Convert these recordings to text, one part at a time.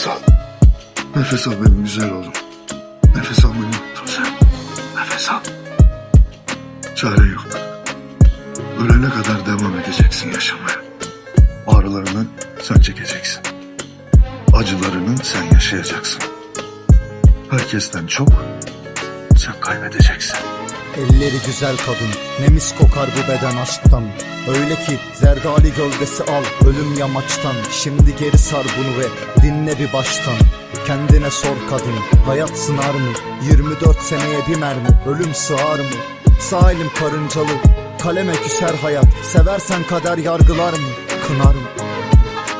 Nefes al. Nefes al benim güzel oğlum. Nefes almayı unuttun sen. Nefes al. Çare yok. Ölene kadar devam edeceksin yaşamaya. Ağrılarını sen çekeceksin. Acılarını sen yaşayacaksın. Herkesten çok sen kaybedeceksin. Elleri güzel kadın Ne mis kokar bu beden aşktan. Öyle ki zerdali gölgesi al Ölüm yamaçtan. Şimdi geri sar bunu ve dinle bir baştan. Kendine sor kadın Hayat sınar mı? 24 seneye bir mermi Ölüm sığar mı? Sağ elim karıncalı Kaleme küser hayat. Seversen kader yargılar mı? Kınar mı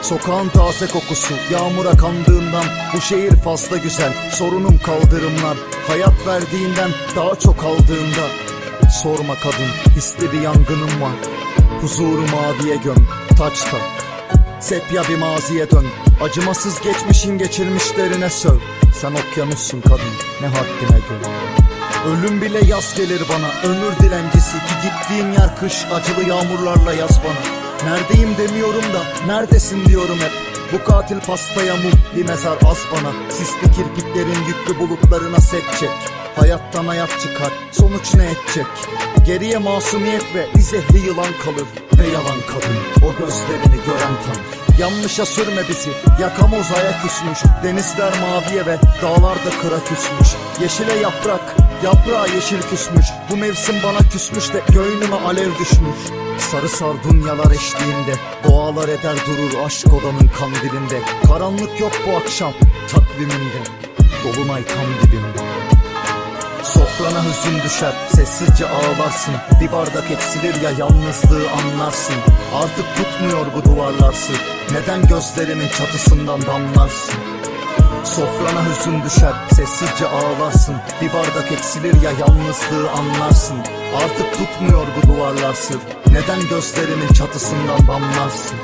Sokağın taze kokusu Yağmura kandığından Bu şehir fazla güzel. Sorunum kaldırımlar Hayat verdiğinden Daha çok aldığında. Sorma kadın Hisli bir yangınım var. Huzuru maviye göm Taç tak Sepya bir maziye dön. Acımasız geçmişin geçirmişlerine söv. Sen okyanussun kadın Ne haddine gör Ölüm bile yaz gelir bana Ömür dilencisi ki gittiğim yer kış. Acılı yağmurlarla yaz bana Neredeyim demiyorum da Neredesin diyorum hep. Bu katil pastaya mum Bir mezar az bana. Sisli kirpiklerin yüklü bulutlarına set çek. Hayattan hayat çıkar Sonuç ne edecek? Geriye masumiyet ve bir zehri yılan kalır. Ve yalan kadın O gözlerini gören tanır Yanlışa sürme bizi Yakamoz ayak küsmüş. Denizler maviye ve dağlarda kıra küsmüş. Yeşile yaprak Yaprağa yeşil küsmüş Bu mevsim bana küsmüş de Göğnüme alev düşmüş. Sarı sardunyalar eşliğinde Doğalar eder durur aşk odamın kandilinde Karanlık yok bu akşam takvimimde Dolunay tam dibimde. Sofrana hüzün düşer Sessizce ağlarsın. Bir bardak eksilir ya yalnızlığı anlarsın. Artık tutmuyor bu duvarlar sır. Neden gözlerimin çatısından damlarsın Sofrana hüzün düşer Sessizce ağlarsın. Bir bardak eksilir ya yalnızlığı anlarsın. Artık tutmuyor bu duvarlar sır. Neden gözlerimin çatısından damlarsın